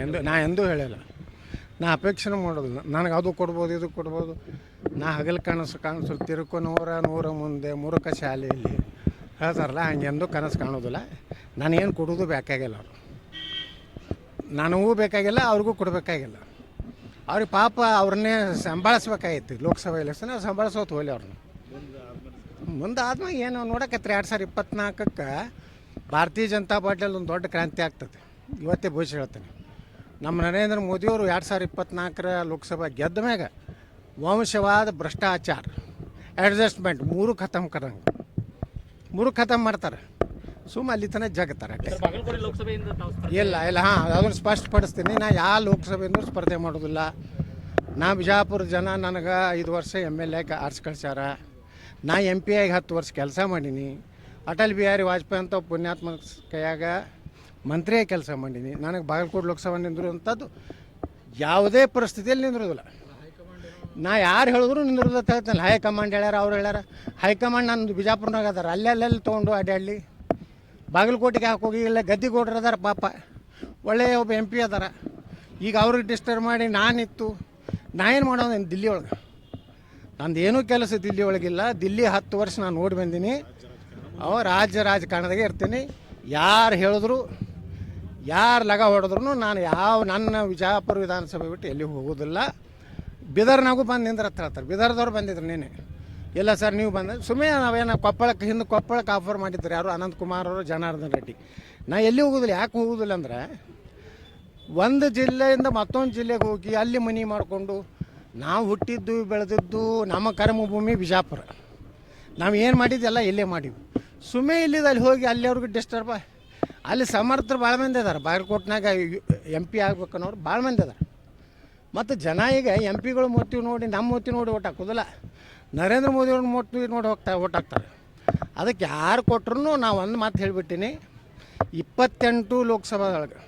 ಎಂದು ನಾ ಎಂದೂ ಹೇಳಿಲ್ಲ. ನಾ ಅಪೇಕ್ಷೆನೂ ಮಾಡೋದಿಲ್ಲ. ನನಗೆ ಅದು ಕೊಡ್ಬೋದು, ಇದು ಕೊಡ್ಬೋದು. ನಾ ಹಗಲು ಕನಸು ಕಾಣಿಸು ತಿರುಕು ನೂರ ನೂರ ಮುಂದೆ ಮುರುಕ ಶಾಲೆಯಲ್ಲಿ. ಹೇಳ್ತಾರಲ್ಲ ಹಂಗೆಂದು ಕನಸು ಕಾಣೋದಿಲ್ಲ. ನನಗೇನು ಕೊಡೋದು ಬೇಕಾಗಿಲ್ಲ ಅವರು. ನನಗೂ ಬೇಕಾಗಿಲ್ಲ, ಅವ್ರಿಗೂ ಕೊಡಬೇಕಾಗಿಲ್ಲ. ಅವ್ರಿಗೆ ಪಾಪ ಅವ್ರನ್ನೇ ಸಂಭಾಳಿಸ್ಬೇಕಾಗಿತ್ತು. ಲೋಕಸಭಾ ಎಲೆಕ್ಷನ್ ಅವ್ರು ಸಂಭಾಳಿಸೋದು ಅವ್ರನ್ನ. ಮುಂದೆ ಆದ್ಮೇಲೆ ಏನು ನೋಡಕತ್ರಿ ಎರಡು ಸಾವಿರ ಇಪ್ಪತ್ನಾಲ್ಕಕ್ಕೆ ಭಾರತೀಯ ಜನತಾ ಪಾರ್ಟಿಯಲ್ಲಿ ಒಂದು ದೊಡ್ಡ ಕ್ರಾಂತಿ ಆಗ್ತದೆ. ಇವತ್ತೇ ಭವಿಷ್ಯ ಹೇಳ್ತೇನೆ. ನಮ್ಮ ನರೇಂದ್ರ ಮೋದಿಯವರು ಎರಡು ಸಾವಿರ ಇಪ್ಪತ್ನಾಲ್ಕರ ಲೋಕಸಭಾ ಗೆದ್ದ ಮ್ಯಾಗ ವಂಶವಾದ ಭ್ರಷ್ಟಾಚಾರ ಅಡ್ಜಸ್ಟ್ಮೆಂಟ್ ಮೂರು ಖತಮ್ ಕರಂಗೆ ಮೂರು ಖತಮ್ ಮಾಡ್ತಾರೆ. ಸುಮ್ಮ ಅಲ್ಲಿ ತನಕ ಜಗತ್ತಾರೆ ಇಲ್ಲ ಇಲ್ಲ ಹಾಂ ಅದನ್ನು ಸ್ಪಷ್ಟಪಡಿಸ್ತೀನಿ. ನಾ ಯಾವ ಲೋಕಸಭೆಯಿಂದ ಸ್ಪರ್ಧೆ ಮಾಡೋದಿಲ್ಲ. ನಾ ಬಿಜಾಪುರ ಜನ ನನಗೆ ಐದು ವರ್ಷ ಎಂ ಎಲ್ ಎಗೆ ಆರ್ಸ್ ಕಳ್ಸ್ಯಾರ. ನಾ ಎಂ ಪಿ ಆಗಿ ಹತ್ತು ವರ್ಷ ಕೆಲಸ ಮಾಡೀನಿ. ಅಟಲ್ ಬಿಹಾರಿ ವಾಜಪೇಯಿ ಅಂತ ಪುಣ್ಯಾತ್ಮ ಕೈಯಾಗ ಮಂತ್ರಿಯಾಗಿ ಕೆಲಸ ಮಾಡೀನಿ ನನಗೆ ಬಾಗಲಕೋಟೆ ಲೋಕಸಭೆ ನಿಂದಿರುವಂಥದ್ದು ಯಾವುದೇ ಪರಿಸ್ಥಿತಿಯಲ್ಲಿ ನಿಂದಿರೋದಿಲ್ಲ ನಾ ಯಾರು ಹೇಳಿದ್ರು ನಿಂದಿರೋದ ಹೇಳ್ತಾನೆ. ಹೈಕಮಾಂಡ್ ಹೇಳ್ಯಾರ, ಅವ್ರು ಹೇಳ್ಯಾರ. ಹೈಕಮಾಂಡ್ ನಾನು ಬಿಜಾಪುರ್ನಾಗ ಅದಾರ. ಅಲ್ಲಿ ಅಲ್ಲೆಲ್ಲಿ ತೊಗೊಂಡು ಅಡ್ಡಾಡಲಿ ಬಾಗಲಕೋಟೆಗೆ ಹಾಕೋಗಿ ಇಲ್ಲ ಗದ್ದಿಗೌಡ್ರು ಅದಾರ ಪಾಪ. ಒಳ್ಳೆಯ ಒಬ್ಬ ಎಂ ಪಿ ಅದಾರ. ಈಗ ಅವ್ರಿಗೆ ಡಿಸ್ಟರ್ಬ್ ಮಾಡಿ ನಾನಿತ್ತು. ನಾ ಏನು ಮಾಡೋದು? ದಿಲ್ಲಿ ಒಳಗೆ. ನಂದು ಏನೂ ಕೆಲಸ ದಿಲ್ಲಿ ಒಳಗಿಲ್ಲ. ದಿಲ್ಲಿ ಹತ್ತು ವರ್ಷ ನಾನು ನೋಡಿ ಬಂದೀನಿ. ಅವ ರಾಜ್ಯ ರಾಜಕಾರಣದಾಗೆ ಇರ್ತೀನಿ. ಯಾರು ಹೇಳಿದ್ರು ಯಾರು ಲಗ ಹೊಡೆದ್ರು ನಾನು ಯಾವ ನನ್ನ ವಿಜಯಪುರ ವಿಧಾನಸಭೆ ಬಿಟ್ಟು ಎಲ್ಲಿ ಹೋಗೋದಿಲ್ಲ. ಬಿದರ್ನಾಗೂ ಬಂದು ನಿಂದ್ರತ್ರ ಹೇಳ್ತಾರೆ ಬಿದರ್ದವ್ರು ಬಂದಿದ್ರು ನೀನೆ ಇಲ್ಲ ಸರ್, ನೀವು ಬಂದ ಸುಮ್ಮನೆ ನಾವೇನು ಕೊಪ್ಪಳಕ್ಕೆ, ಹಿಂದೆ ಕೊಪ್ಪಳಕ್ಕೆ ಆಫರ್ ಮಾಡಿದ್ರು ಯಾರು? ಅನಂತ್ ಕುಮಾರ್ ಅವರು, ಜನಾರ್ದನ್ ರೆಡ್ಡಿ. ನಾ ಎಲ್ಲಿ ಹೋಗೋದಿಲ್ಲ, ಯಾಕೆ ಹೋಗೋದಿಲ್ಲ ಅಂದ್ರೆ ಒಂದು ಜಿಲ್ಲೆಯಿಂದ ಮತ್ತೊಂದು ಜಿಲ್ಲೆಗೆ ಹೋಗಿ ಅಲ್ಲಿ ಮನೆ ಮಾಡಿಕೊಂಡು ನಾವು ಹುಟ್ಟಿದ್ದು, ಬೆಳೆದಿದ್ದು ನಮ್ಮ ಕರ್ಮಭೂಮಿ ಬಿಜಾಪುರ. ನಾವು ಏನು ಮಾಡಿದ್ದೆಲ್ಲ ಇಲ್ಲೇ ಮಾಡೀವಿ ಸುಮ್ಮನೆ ಇಲ್ಲಿದ ಅಲ್ಲಿ ಹೋಗಿ ಅಲ್ಲಿ ಅವ್ರಿಗೆ ಡಿಸ್ಟರ್ಬ ಅಲ್ಲಿ ಸಮರ್ಥರು ಭಾಳ ಮಂದಿ ಇದಾರೆ ಬಾಗಲಕೋಟ್ನಾಗ ಎಂ ಪಿ ಆಗ್ಬೇಕನ್ನೋರು ಭಾಳ ಮಂದಿ ಇದಾರೆ ಮತ್ತು ಜನ ಈಗ ಎಂ ಪಿಗಳು ಮೋತಿವಿ ನೋಡಿ, ನಮ್ಮ ಮೋತಿ ನೋಡಿ ಓಟ್ ಹಾಕೋದಿಲ್ಲ. ನರೇಂದ್ರ ಮೋದಿ ಅವ್ರ ಮೂತಿ ನೋಡಿ ಹೋಗ್ತಾ, ಓಟ್ ಹಾಕ್ತಾರೆ. ಅದಕ್ಕೆ ಯಾರು ಕೊಟ್ರು ನಾವು ಒಂದು ಮಾತು ಹೇಳಿಬಿಟ್ಟಿನಿ. ಇಪ್ಪತ್ತೆಂಟು ಲೋಕಸಭಾದೊಳಗೆ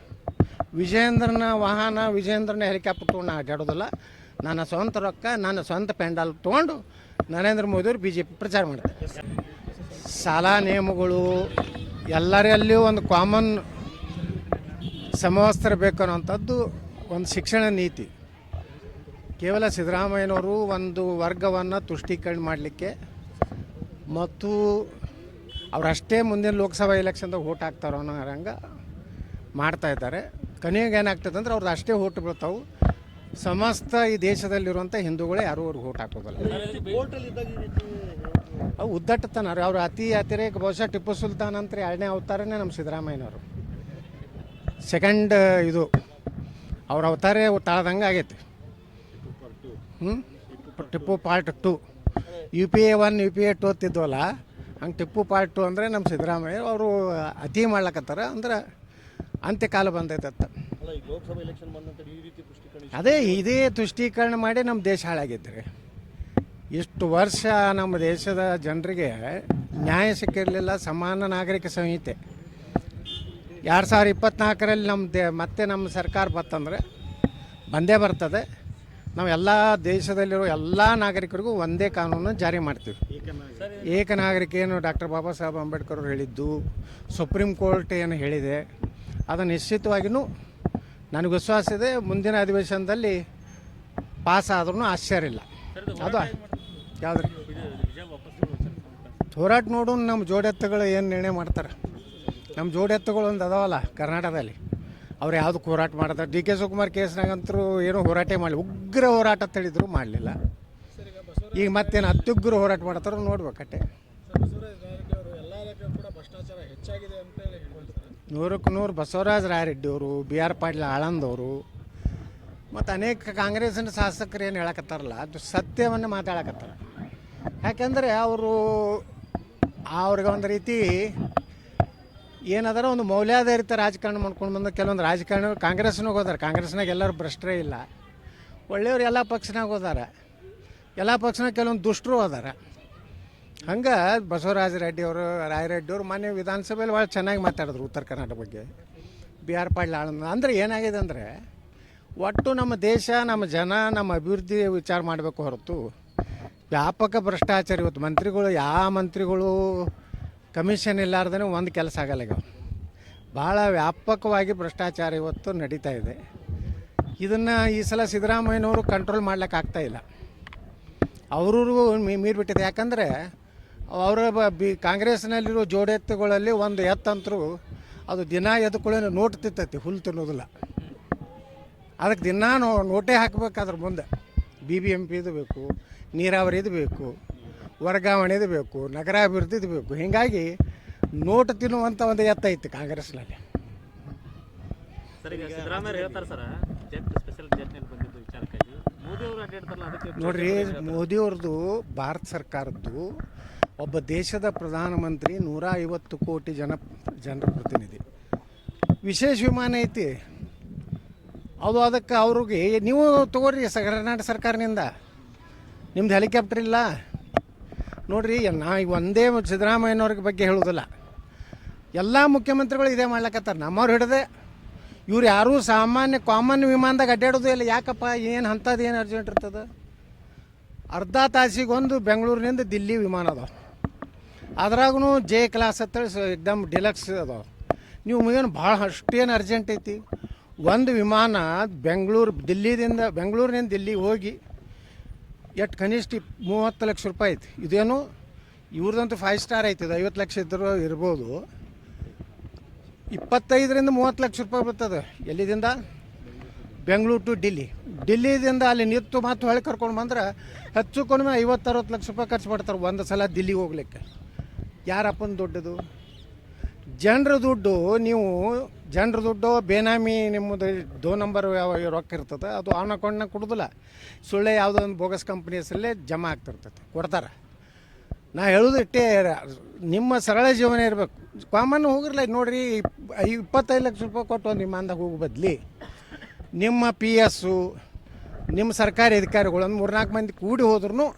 ವಿಜೇಂದ್ರನ ವಾಹನ ವಿಜೇಂದ್ರನ ಹೆಲಿಕಾಪ್ಟರ್ ತೊಗೊಂಡು ನಾನು ಅಡ್ಡಾಡೋದಿಲ್ಲ ನನ್ನ ಸ್ವಂತ ರೊಕ್ಕ, ನನ್ನ ಸ್ವಂತ ಪೆಂಡಾಲ್ ತೊಗೊಂಡು ನರೇಂದ್ರ ಮೋದಿಯವರು ಬಿ ಜೆ ಪಿ ಪ್ರಚಾರ ಮಾಡ್ತಾರೆ. ಸಾಲ ನಿಯಮಗಳು ಎಲ್ಲರಲ್ಲಿಯೂ ಒಂದು ಕಾಮನ್ ಸಮವಸ್ತ್ರ ಬೇಕನ್ನುವಂಥದ್ದು ಒಂದು ಶಿಕ್ಷಣ ನೀತಿ. ಕೇವಲ ಸಿದ್ದರಾಮಯ್ಯನವರು ಒಂದು ವರ್ಗವನ್ನು ತುಷ್ಟೀಕರಣ ಮಾಡಲಿಕ್ಕೆ ಮತ್ತು ಅವರಷ್ಟೇ ಮುಂದಿನ ಲೋಕಸಭಾ ಎಲೆಕ್ಷನ್ದಾಗ ಓಟ್ ಹಾಕ್ತಾರೋ ಅನ್ನೋ ಹಂಗೆ ಮಾಡ್ತಾ ಇದ್ದಾರೆ. ಕೊನೆಗೆ ಏನಾಗ್ತದೆ ಅಂದ್ರೆ ಅವ್ರದ್ದು ಅಷ್ಟೇ ಓಟ್ ಬೀಳ್ತಾವೆ. ಸಮಸ್ತ ಈ ದೇಶದಲ್ಲಿರುವಂಥ ಹಿಂದೂಗಳೇ ಯಾರೂ ಅವ್ರಿಗೆ ಓಟ್ ಹಾಕೋದಿಲ್ಲ. ಅವು ಉದ್ದಟ್ಟತನ ರೀ. ಅವ್ರು ಅತಿ ಅತಿರೇಕ ಬಹುಶಃ ಟಿಪ್ಪು ಸುಲ್ತಾನ್ ಅಂತ ಎರಡನೇ ಅವತಾರನೇ ನಮ್ಮ ಸಿದ್ದರಾಮಯ್ಯನವರು. ಸೆಕೆಂಡ್ ಇದು ಅವ್ರ ಅವತಾರೇ ತಾಳ್ದಂಗೆ ಆಗೈತಿ. ಹ್ಞೂ Tipu part two. U P A one U P A two ಅಂತಿದ್ವಲ್ಲ, ಹಂಗೆ ಟಿಪ್ಪು ಪಾರ್ಟ್ ಟು ಅಂದರೆ ನಮ್ಮ ಸಿದ್ದರಾಮಯ್ಯ ಅವರು ಅತಿ ಮಾಡ್ಲಕತ್ತಾರ ಅಂದ್ರೆ ಅಂತ್ಯಕಾಲ ಅಲ್ಲ ಈಗ ಲೋಕಸಭಾ ಎಲೆಕ್ಷನ್ ಅದೇ ಇದೇ ತುಷ್ಟೀಕರಣ ಮಾಡಿ ನಮ್ಮ ದೇಶ ಹಾಳಾಗೈತೆ ರೀ ಇಷ್ಟು ವರ್ಷ ನಮ್ಮ ದೇಶದ ಜನರಿಗೆ ನ್ಯಾಯ ಸಿಕ್ಕಿರಲಿಲ್ಲ, ಸಮಾನ ನಾಗರಿಕ ಸಂಹಿತೆ. ಎರಡು ಸಾವಿರ ಇಪ್ಪತ್ನಾಲ್ಕರಲ್ಲಿ ನಮ್ಮ ದೇ, ಮತ್ತೆ ನಮ್ಮ ಸರ್ಕಾರ ಬತ್ತಂದರೆ ಬಂದೇ ಬರ್ತದೆ. ನಾವು ಎಲ್ಲ ದೇಶದಲ್ಲಿರೋ ಎಲ್ಲ ನಾಗರಿಕರಿಗೂ ಒಂದೇ ಕಾನೂನು ಜಾರಿ ಮಾಡ್ತೀವಿ. ಏಕನಾಗರಿಕ ಏನು ಡಾಕ್ಟರ್ ಬಾಬಾ ಸಾಹೇಬ್ ಅಂಬೇಡ್ಕರ್ ಅವರು ಹೇಳಿದ್ದು, ಸುಪ್ರೀಂ ಕೋರ್ಟ್ ಏನು ಹೇಳಿದೆ, ಅದು ನಿಶ್ಚಿತವಾಗಿಯೂ ನನಗೆ ವಿಶ್ವಾಸ ಇದೆ ಮುಂದಿನ ಅಧಿವೇಶನದಲ್ಲಿ ಪಾಸ್ ಆದ್ರೂ ಆಶ್ಚರ್ಯ ಇಲ್ಲ. ಅದು ಯಾವ್ದು ಹೋರಾಟ ನೋಡು ನಮ್ಮ ಜೋಡೆತ್ತುಗಳು ಏನು ನಿರ್ಣಯ ಮಾಡ್ತಾರೆ. ನಮ್ಮ ಜೋಡೆತ್ತುಗಳು ಒಂದು ಅದಾವಲ್ಲ ಕರ್ನಾಟಕದಲ್ಲಿ. ಅವ್ರು ಯಾವುದಕ್ಕೆ ಹೋರಾಟ ಮಾಡ್ತಾರೆ? ಡಿ ಕೆ ಶಿವಕುಮಾರ್ ಕೇಸ್ನಾಗಂತರೂ ಏನೂ ಹೋರಾಟ ಮಾಡಲಿ ಉಗ್ರ ಹೋರಾಟ ತಳಿದ್ರು ಮಾಡಲಿಲ್ಲ. ಈಗ ಮತ್ತೇನು ಅತ್ಯುಗ್ರ ಹೋರಾಟ ಮಾಡ್ತಾರೋ ನೋಡ್ಬೇಕಟ್ಟೆ. ನೂರಕ್ಕೆ ನೂರು ಬಸವರಾಜ ರಾಯರೆಡ್ಡಿ ಅವರು, ಬಿ ಆರ್ ಪಾಟೀಲ್ ಆಳಂದವರು ಮತ್ತು ಅನೇಕ ಕಾಂಗ್ರೆಸ್ನ ಶಾಸಕರು ಏನು ಹೇಳಕತ್ತಾರಲ್ಲ, ಅದು ಸತ್ಯವನ್ನು ಮಾತಾಡಕತ್ತಾರ. ಯಾಕೆಂದರೆ ಅವರು, ಅವ್ರಿಗೆ ಒಂದು ರೀತಿ ಏನದಾರ ಒಂದು ಮೌಲ್ಯಾಧಾರಿತ ರಾಜಕಾರಣ ಮಾಡ್ಕೊಂಡು ಬಂದ ಕೆಲವೊಂದು ರಾಜಕಾರಣ ಕಾಂಗ್ರೆಸ್ನಾಗ ಹೋದಾರೆ. ಕಾಂಗ್ರೆಸ್ನಾಗ ಎಲ್ಲರೂ ಭ್ರಷ್ಟರೇ ಇಲ್ಲ. ಒಳ್ಳೆಯವ್ರು ಎಲ್ಲ ಪಕ್ಷನಾಗ ಹೋದಾರ. ಎಲ್ಲ ಪಕ್ಷನಾಗ ಕೆಲವೊಂದು ದುಷ್ಟರು ಹೋದಾರ. ಹಂಗೆ ಬಸವರಾಜ ರೆಡ್ಡಿ ಅವರು ರಾಯರೆಡ್ಡಿ ಅವರು ಮಾನ್ಯ ವಿಧಾನಸಭೆಯಲ್ಲಿ ಭಾಳ ಚೆನ್ನಾಗಿ ಮಾತಾಡಿದ್ರು ಉತ್ತರ ಕರ್ನಾಟಕ ಬಗ್ಗೆ. ಬಿ ಆರ್ ಪಾಟೀಲ್ ಆಳಂದ ಅಂದರೆ ಏನಾಗಿದೆ ಅಂದರೆ ಒಟ್ಟು ನಮ್ಮ ದೇಶ, ನಮ್ಮ ಜನ, ನಮ್ಮ ಅಭಿವೃದ್ಧಿ ವಿಚಾರ ಮಾಡಬೇಕು ಹೊರತು ವ್ಯಾಪಕ ಭ್ರಷ್ಟಾಚಾರ ಇವತ್ತು ಮಂತ್ರಿಗಳು ಯಾವ ಮಂತ್ರಿಗಳು ಕಮಿಷನ್ ಇಲ್ಲಾರ್ದೇ ಒಂದು ಕೆಲಸ ಆಗಲ್ಲ ಈಗ. ಭಾಳ ವ್ಯಾಪಕವಾಗಿ ಭ್ರಷ್ಟಾಚಾರ ಇವತ್ತು ನಡೀತಾ ಇದೆ. ಇದನ್ನು ಈ ಸಲ ಸಿದ್ದರಾಮಯ್ಯನವರು ಕಂಟ್ರೋಲ್ ಮಾಡ್ಲಿಕ್ಕೆ ಆಗ್ತಾಯಿಲ್ಲ ಅವ್ರಿಗೂ ಮೀರಿಬಿಟ್ಟಿದೆ. ಯಾಕಂದರೆ ಅವರ ಬ- ಬಿ ಕಾಂಗ್ರೆಸ್ನಲ್ಲಿರೋ ಜೋಡೆತ್ತುಗಳಲ್ಲಿ ಒಂದು ಎತ್ತಂತರೂ ಅದು ದಿನ ಎದ್ಕೊಳ್ಳೋ ನೋಟ್ ತಿತ್ತೈತಿ ಹುಲ್ ತಿನ್ನೋದಿಲ್ಲ. ಅದಕ್ಕೆ ದಿನ ನೋ ನೋಟೇ ಹಾಕ್ಬೇಕು ಅದ್ರ ಮುಂದೆ. ಬಿ ಬಿ ಎಂ ಪಿದು ಬೇಕು ನೀರಾವರಿದು ಬೇಕು ವರ್ಗಾವಣೆದು ಬೇಕು ನಗರಾಭಿವೃದ್ಧಿದು ಬೇಕು. ಹೀಗಾಗಿ ನೋಟ್ ತಿನ್ನುವಂಥ ಒಂದು ಎತ್ತ ಐತಿ ಕಾಂಗ್ರೆಸ್ನಲ್ಲಿ. ನೋಡ್ರಿ ಮೋದಿಯವ್ರದ್ದು ಭಾರತ ಸರ್ಕಾರದ್ದು ಒಬ್ಬ ದೇಶದ ಪ್ರಧಾನಮಂತ್ರಿ ನೂರ ಐವತ್ತು ಕೋಟಿ ಜನ ಜನರ ಪ್ರತಿನಿಧಿ. ವಿಶೇಷ ವಿಮಾನ ಐತಿ. ಅದು ಅದಕ್ಕೆ ಅವ್ರಿಗೆ ನೀವು ತಗೋರಿ ಸ ಕರ್ನಾಟಕ ಸರ್ಕಾರದಿಂದ ನಿಮ್ದು ಹೆಲಿಕಾಪ್ಟರ್ ಇಲ್ಲ. ನೋಡಿರಿ ನಾ ಈಗ ಒಂದೇ ಸಿದ್ದರಾಮಯ್ಯನವ್ರ ಬಗ್ಗೆ ಹೇಳೋದಿಲ್ಲ. ಎಲ್ಲ ಮುಖ್ಯಮಂತ್ರಿಗಳು ಇದೇ ಮಾಡ್ಲಕತ್ತಾರ. ನಮ್ಮವ್ರು ಹಿಡ್ದೆ, ಇವ್ರು ಯಾರೂ ಸಾಮಾನ್ಯ, ಕಾಮನ್ ವಿಮಾನದಾಗ ಅಡ್ಡಾಡೋದು ಇಲ್ಲ. ಯಾಕಪ್ಪ, ಏನು ಅಂಥದ್ದು ಏನು ಅರ್ಜೆಂಟ್ ಇರ್ತದೆ? ಅರ್ಧ ತಾಸಿಗೊಂದು ಬೆಂಗಳೂರಿನಿಂದ ದಿಲ್ಲಿ ವಿಮಾನ ಅದಾವ. ಅದ್ರಾಗೂ ಜೆ ಕ್ಲಾಸ್ ಅಂತೇಳಿ ಎಕ್ದಮ್ ಡಿಲಕ್ಸ್ ಅದಾವ. ನೀವು ಏನು ಭಾಳ ಅಷ್ಟೇನು ಅರ್ಜೆಂಟ್ ಐತಿ? ಒಂದು ವಿಮಾನ ಬೆಂಗಳೂರು, ದಿಲ್ಲಿದಿಂದ, ಬೆಂಗಳೂರಿನಿಂದ ದಿಲ್ಲಿಗೆ ಹೋಗಿ ಎಷ್ಟು ಕನಿಷ್ಠ ಮೂವತ್ತು ಲಕ್ಷ ರೂಪಾಯಿ ಐತಿ. ಇದೇನು ಇವ್ರದಂತೂ ಫೈವ್ ಸ್ಟಾರ್ ಐತಿ, ಇದು ಐವತ್ತು ಲಕ್ಷ ಇದ್ದರೂ ಇರ್ಬೋದು. ಇಪ್ಪತ್ತೈದರಿಂದ ಮೂವತ್ತು ಲಕ್ಷ ರೂಪಾಯಿ ಬರ್ತದೆ. ಎಲ್ಲಿದಿಂದ? ಬೆಂಗಳೂರು ಟು ಡಿಲ್ಲಿ ಡಿಲ್ಲಿದಿಂದ ಅಲ್ಲಿ ನಿಂತು ಮತ್ತು ಹೊಳೆ ಕರ್ಕೊಂಡು ಬಂದ್ರೆ ಹೆಚ್ಚು ಕಡಿಮೆ ಐವತ್ತು ಅರವತ್ತು ಲಕ್ಷ ರೂಪಾಯಿ ಖರ್ಚು ಮಾಡ್ತಾರೆ ಒಂದು ಸಲ ದಿಲ್ಲಿಗೆ ಹೋಗ್ಲಿಕ್ಕೆ. ಯಾರಪ್ಪನ ದುಡ್ಡದು? ಜನರ ದುಡ್ಡು, ನೀವು ಜನರ ದುಡ್ಡು, ಬೇನಾಮಿ ನಿಮ್ಮದು ದೋ ನಂಬರ್ ಯಾವ ರೊಕ್ಕ ಇರ್ತದೆ, ಅದು ಅವನ ಅಕೌಂಟ್ನಾಗ ಕೊಡೋದಿಲ್ಲ. ಸುಳ್ಳೆ ಯಾವುದೋ ಒಂದು ಬೋಗಸ್ ಕಂಪ್ನಿ ಹೆಸರಲ್ಲೇ ಜಮಾ ಆಗ್ತಿರ್ತೈತೆ, ಕೊಡ್ತಾರೆ. ನಾ ಹೇಳೋದು ನಿಮ್ಮ ಸರಳ ಜೀವನ ಇರಬೇಕು. ಕಾಮನ್ ಹೋಗಿರ್ಲ, ನೋಡ್ರಿ, ಇಪ್- ಇಪ್ಪತ್ತೈದು ಲಕ್ಷ ರೂಪಾಯಿ ಕೊಟ್ಟು ಒಂದು ಅಂದಾಗ ಹೋಗಿ ಬದ್ಲಿ. ನಿಮ್ಮ ಪಿ ಎಸ್ಸು ನಿಮ್ಮ ಸರ್ಕಾರಿ ಅಧಿಕಾರಿಗಳು ಒಂದು ಮೂರ್ನಾಲ್ಕು ಮಂದಿ ಕೂಡಿ ಹೋದ್ರೂ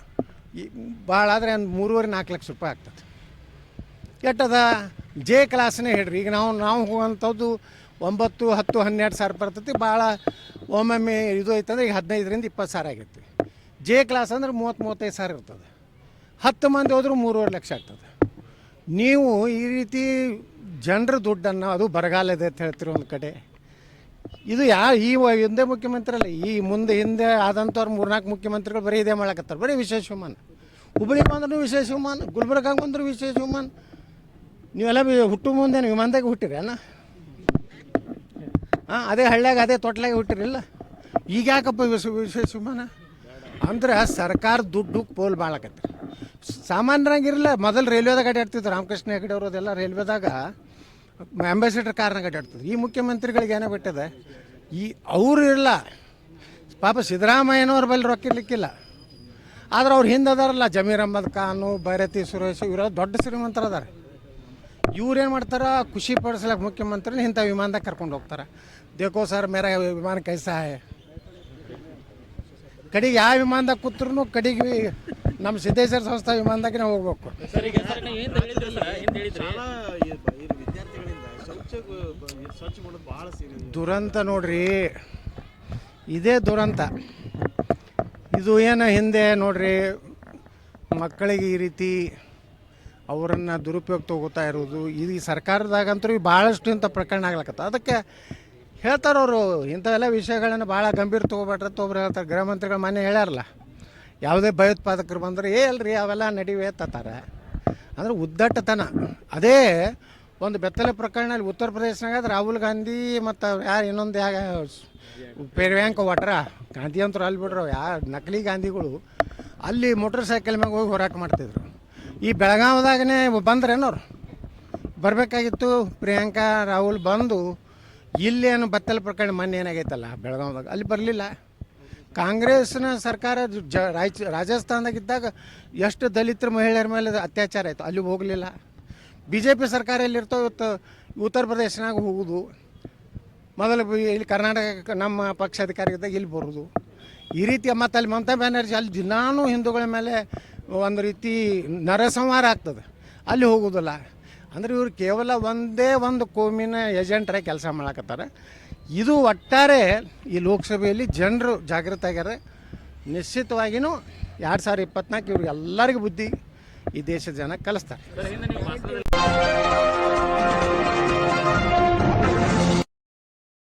ಭಾಳ ಆದರೆ ಒಂದು ಮೂರುವರೆ ನಾಲ್ಕು ಲಕ್ಷ ರೂಪಾಯಿ ಆಗ್ತದೆ ಎಟ್ಟದ ಜೆ ಕ್ಲಾಸ್ನೇ ಹೇಳ್ರಿ. ಈಗ ನಾವು ನಾವು ಹೋಗುವಂಥದ್ದು ಒಂಬತ್ತು, ಹತ್ತು, ಹನ್ನೆರಡು ಸಾವಿರ ಬರ್ತೈತಿ. ಭಾಳ ಒಮ್ಮೊಮ್ಮೆ ಇದು ಐತಂದ್ರೆ ಈಗ ಹದಿನೈದರಿಂದ ಇಪ್ಪತ್ತು ಸಾವಿರ ಆಗೈತಿ. ಜೆ ಕ್ಲಾಸ್ ಅಂದ್ರೆ ಮೂವತ್ತು, ಮೂವತ್ತೈದು ಸಾವಿರ ಇರ್ತದೆ. ಹತ್ತು ಮಂದಿ ಹೋದ್ರೂ ಮೂರುವರೆ ಲಕ್ಷ ಆಗ್ತದೆ. ನೀವು ಈ ರೀತಿ ಜನರ ದುಡ್ಡನ್ನು, ಅದು ಬರಗಾಲ ಇದೆ ಅಂತ ಹೇಳ್ತೀರಿ ಒಂದು ಕಡೆ, ಇದು ಯಾ, ಈ ಹಿಂದೆ ಮುಖ್ಯಮಂತ್ರಿ ಅಲ್ಲ ಈ ಮುಂದೆ, ಹಿಂದೆ ಆದಂಥವ್ರು ಮೂರ್ನಾಲ್ಕು ಮುಖ್ಯಮಂತ್ರಿಗಳು ಬರೀ ಇದೇ ಮಾಡಕತ್ತಾರೆ. ಬರೀ ವಿಶೇಷ ವಿಮಾನ ಹುಬ್ಬಳ್ಳಿ ಬಂದ್ರೂ ವಿಶೇಷ ವಿಮಾನ ಗುಲ್ಬರ್ಗಾಗೆ ಬಂದರೂ ವಿಶೇಷ ವಿಮಾನ ನೀವೆಲ್ಲ ಹುಟ್ಟು ಮುಂದೆ ವಿಮಾನದಾಗ ಹುಟ್ಟಿರೇನ ಹಾಂ, ಅದೇ ಹಳ್ಳ್ಯಾಗ, ಅದೇ ತೊಟ್ಲಾಗ ಹುಟ್ಟಿರಿಲ್ಲ ಈಗ ಯಾಕಪ್ಪ ವಿಶ ವಿಶೇಷ ವಿಮಾನ? ಅಂದ್ರೆ ಸರ್ಕಾರ ದುಡ್ಡು ಪೋಲ್ ಬಾಳಕತ್ರಿ ಸಾಮಾನ್ಯರಾಗಿರಲ್ಲ ಮೊದಲು ರೈಲ್ವೆದಾಗ ಅಡ್ಡಾಡ್ತಿದ್ರು ರಾಮಕೃಷ್ಣ ಹೆಗಡೆ ಅವರು ಅದೆಲ್ಲ ರೈಲ್ವೆದಾಗ ಅಂಬಾಸಿಡರ್ ಕಾರ್ನಾಗ ಅಡ್ಡಾಡ್ತಿದ್ರು ಈ ಮುಖ್ಯಮಂತ್ರಿಗಳಿಗೆ ಏನೋ ಬಿಟ್ಟದೆ? ಈ ಅವರು ಇರಲ್ಲ ಪಾಪ ಸಿದ್ದರಾಮಯ್ಯನವ್ರ ಬಳಿ ರೊಕ್ಕ ಇರ್ಲಿಕ್ಕಿಲ್ಲ. ಆದ್ರೆ ಅವ್ರು ಹಿಂದೆ ಅದಾರಲ್ಲ. ಜಮೀರ್ ಅಹಮದ್ ಖಾನು, ಭೈರತಿ ಸುರೇಶ್ ಇವರ ದೊಡ್ಡ ಶ್ರೀಮಂತರದಾರೆ. ಇವ್ರೇನು ಮಾಡ್ತಾರೆ? ಖುಷಿ ಪಡಿಸ್ಲಕ್ಕೆ ಮುಖ್ಯಮಂತ್ರಿನ ಇಂಥ ವಿಮಾನದಾಗ ಕರ್ಕೊಂಡು ಹೋಗ್ತಾರೆ. ದೇಕೋ ಸರ್ ಮೇರ ವಿಮಾನ ಕೈ ಸಹಾಯ. ಕಡೆಗೆ ಯಾವ ವಿಮಾನದಾಗ ಕೂತ್ರು ಕಡೆಗೆ ನಮ್ಮ ಸಿದ್ದೇಶ್ವರ ಸಂಸ್ಥಾ ವಿಮಾನದಾಗೆ ನಾವು ಹೋಗ್ಬೇಕು ದುರಂತ ನೋಡ್ರಿ. ಇದೇ ದುರಂತ. ಇದು ಏನು ಹಿಂದೆ ನೋಡ್ರಿ. ಮಕ್ಕಳಿಗೆ ಈ ರೀತಿ ಅವರನ್ನು ದುರುಪಯೋಗ ತಗೋತಾ ಇರೋದು, ಈ ಸರ್ಕಾರದಾಗಂತೂ ಭಾಳಷ್ಟು ಇಂಥ ಪ್ರಕರಣ ಆಗ್ಲಕತ್ತ. ಅದಕ್ಕೆ ಹೇಳ್ತಾರೆ ಅವರು, ಇಂಥವೆಲ್ಲ ವಿಷಯಗಳನ್ನು ಭಾಳ ಗಂಭೀರ ತೊಗೋಬೇಡ್ರಿ ಅಂತ ಒಬ್ರು ಹೇಳ್ತಾರೆ. ಗೃಹ ಮಂತ್ರಿಗಳು ಮೊನ್ನೆ ಹೇಳ್ಯಾರಲ್ಲ, ಯಾವುದೇ ಭಯೋತ್ಪಾದಕರು ಬಂದರೆ, ಏ ಅಲ್ರಿ ಅವೆಲ್ಲ ನಡಿವೆ ತತ್ತಾರೆ ಅಂದ್ರೆ ಉದ್ದಟ್ಟತನ ಅದೇ ಒಂದು ಬೆತ್ತಲೆ ಪ್ರಕರಣದಲ್ಲಿ ಉತ್ತರ ಪ್ರದೇಶನಾಗ ರಾಹುಲ್ ಗಾಂಧಿ ಮತ್ತು ಯಾರು ಇನ್ನೊಂದು ಯಾ ಪೇರ್ವ್ಯಾಂಕ ಒಟ್ರ ಗಾಂಧಿ ಅಂತರು ಅಲ್ಲಿ ಬಿಡ್ರು, ಯಾರು ನಕಲಿ ಗಾಂಧಿಗಳು, ಅಲ್ಲಿ ಮೋಟ್ರ್ ಸೈಕಲ್ ಮ್ಯಾಗ ಹೋಗಿ ಹೋರಾಟ ಮಾಡ್ತಿದ್ರು. ಈ ಬೆಳಗಾವದಾಗನೇ ಬಂದ್ರೇನವ್ರು? ಬರಬೇಕಾಗಿತ್ತು, ಪ್ರಿಯಾಂಕಾ, ರಾಹುಲ್ ಬಂದು ಇಲ್ಲೇನು ಬತ್ತಲ ಪ್ರಕರಣ ಮೊನ್ನೆ ಏನಾಗೈತಲ್ಲ, ಬೆಳಗಾವದಾಗ. ಅಲ್ಲಿ ಬರಲಿಲ್ಲ. ಕಾಂಗ್ರೆಸ್ನ ಸರ್ಕಾರ ಜ ರಾಯಚ ರಾಜಸ್ಥಾನದಾಗಿದ್ದಾಗ ಎಷ್ಟು ದಲಿತರ ಮಹಿಳೆಯರ ಮೇಲೆ ಅತ್ಯಾಚಾರ ಆಯಿತು. ಅಲ್ಲಿ ಹೋಗಲಿಲ್ಲ. ಬಿ ಜೆ ಪಿ ಸರ್ಕಾರ ಎಲ್ಲಿರ್ತೋ ಇವತ್ತು ಉತ್ತರ ಪ್ರದೇಶನಾಗ ಹೋಗುದು. ಮೊದಲು ಇಲ್ಲಿ ಕರ್ನಾಟಕ, ನಮ್ಮ ಪಕ್ಷ ಅಧಿಕಾರಿಗಿದ್ದಾಗ ಇಲ್ಲಿ ಬರೋದು. ಈ ರೀತಿ ಮತ್ತು ಅಲ್ಲಿ ಮಮತಾ ಬ್ಯಾನರ್ಜಿ, ಅಲ್ಲಿ ದಿನಾನೂ ಹಿಂದೂಗಳ ಮೇಲೆ ಒಂದು ರೀತಿ ನರಸಂಹಾರ ಆಗ್ತದೆ. ಅಲ್ಲಿ ಹೋಗೋದಿಲ್ಲ. ಅಂದ್ರೆ ಇವರು ಕೇವಲ ಒಂದೇ ಒಂದು ಕೋಮಿನ ಏಜೆಂಟರ ಕೆಲಸ ಮಾಡಕತ್ತಾರೆ. ಇದು ಒಟ್ಟಾರೆ ಈ ಲೋಕಸಭೆಯಲ್ಲಿ ಜನರು ಜಾಗೃತ ಆಗ್ಯಾರ. ನಿಶ್ಚಿತವಾಗಿಯೂ ಎರಡು ಸಾವಿರ ಇಪ್ಪತ್ನಾಲ್ಕು ಇವ್ರಿಗೆ ಎಲ್ಲರಿಗೂ ಬುದ್ಧಿ ಈ ದೇಶದ ಜನ ಕಲಿಸ್ತಾರೆ.